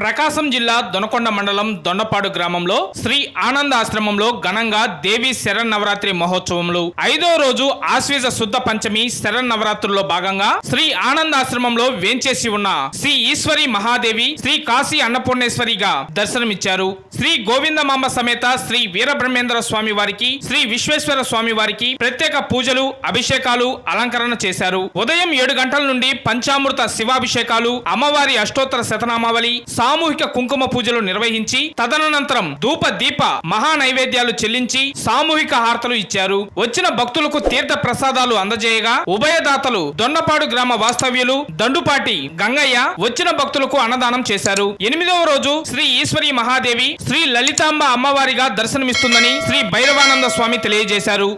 ప్రకాశం జిల్లా దొనకొండ మండలం దొండపాడు గ్రామంలో శ్రీ ఆనంద ఆశ్రమంలో ఘనంగా దేవి శరన్నవరాత్రి మహోత్సవములు. ఐదో రోజు ఆశ్వీజ శుద్ధ పంచమి శరన్నవరాత్రుల్లో భాగంగా శ్రీ ఆనంద ఆశ్రమంలో వేంచేసి ఉన్న శ్రీ ఈశ్వరి మహాదేవి శ్రీ కాశీ అన్నపూర్ణేశ్వరిగా దర్శనమిచ్చారు. శ్రీ గోవిందమాంబ సమేత శ్రీ వీరబ్రహ్మేంద్ర స్వామి వారికి శ్రీ విశ్వేశ్వర స్వామి వారికి ప్రత్యేక పూజలు అభిషేకాలు అలంకరణ చేశారు. ఉదయం ఏడు గంటల నుండి పంచామృత శివాభిషేకాలు అమ్మవారి అష్టోత్తర శతనామావళి సామూహిక కుంకుమ పూజలు నిర్వహించి తదనంతరం ధూప దీప మహా నైవేద్యాలు చెల్లించి సామూహిక హారతలు ఇచ్చారు. వచ్చిన భక్తులకు తీర్థ ప్రసాదాలు అందజేయగా ఉభయదాతలు దొండపాడు గ్రామ వాస్తవ్యులు దండుపాటి గంగయ్య వచ్చిన భక్తులకు అన్నదానం చేశారు. ఎనిమిదవ రోజు శ్రీ ఈశ్వరి మహాదేవి శ్రీ లలితాంబ అమ్మవారిగా దర్శనమిస్తుందని శ్రీ భైరవానంద స్వామి తెలియజేశారు.